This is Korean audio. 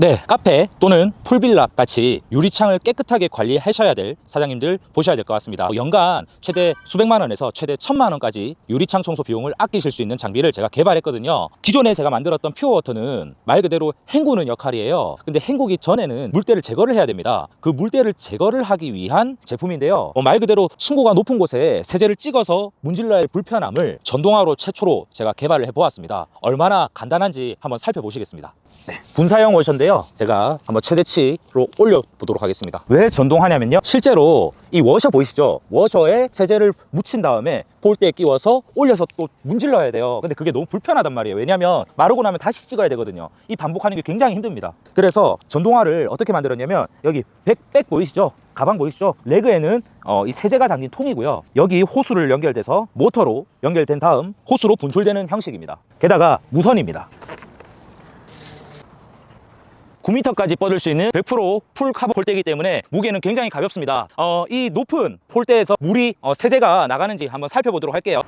네, 카페 또는 풀빌라 같이 유리창을 깨끗하게 관리하셔야 될 사장님들 보셔야 될 것 같습니다. 연간 최대 수백만 원에서 최대 천만 원까지 유리창 청소 비용을 아끼실 수 있는 장비를 제가 개발했거든요. 기존에 제가 만들었던 퓨어워터는 말 그대로 헹구는 역할이에요. 근데 헹구기 전에는 물때를 제거를 해야 됩니다. 그 물때를 제거를 하기 위한 제품인데요. 어, 말 그대로 층고가 높은 곳에 세제를 찍어서 문질러야 할 불편함을 전동화로 최초로 제가 개발을 해보았습니다. 얼마나 간단한지 한번 살펴보시겠습니다. 분사형 워셔인데요. 제가 한번 최대치로 올려보도록 하겠습니다. 왜 전동하냐면요. 실제로 이 워셔 보이시죠? 워셔에 세제를 묻힌 다음에 볼대에 끼워서 올려서 또 문질러야 돼요. 근데 그게 너무 불편하단 말이에요. 왜냐면 마르고 나면 다시 찍어야 되거든요. 이 반복하는 게 굉장히 힘듭니다. 그래서 전동화를 어떻게 만들었냐면 여기 백, 백 보이시죠? 가방 보이시죠? 레그에는 어, 이 세제가 담긴 통이고요. 여기 호수를 연결돼서 모터로 연결된 다음 호수로 분출되는 형식입니다. 게다가 무선입니다. 9m까지 뻗을 수 있는 100%풀 카본 폴대이기 때문에 무게는 굉장히 가볍습니다. 어, 이 높은 폴대에서 물이 어, 세제가 나가는지 한번 살펴보도록 할게요.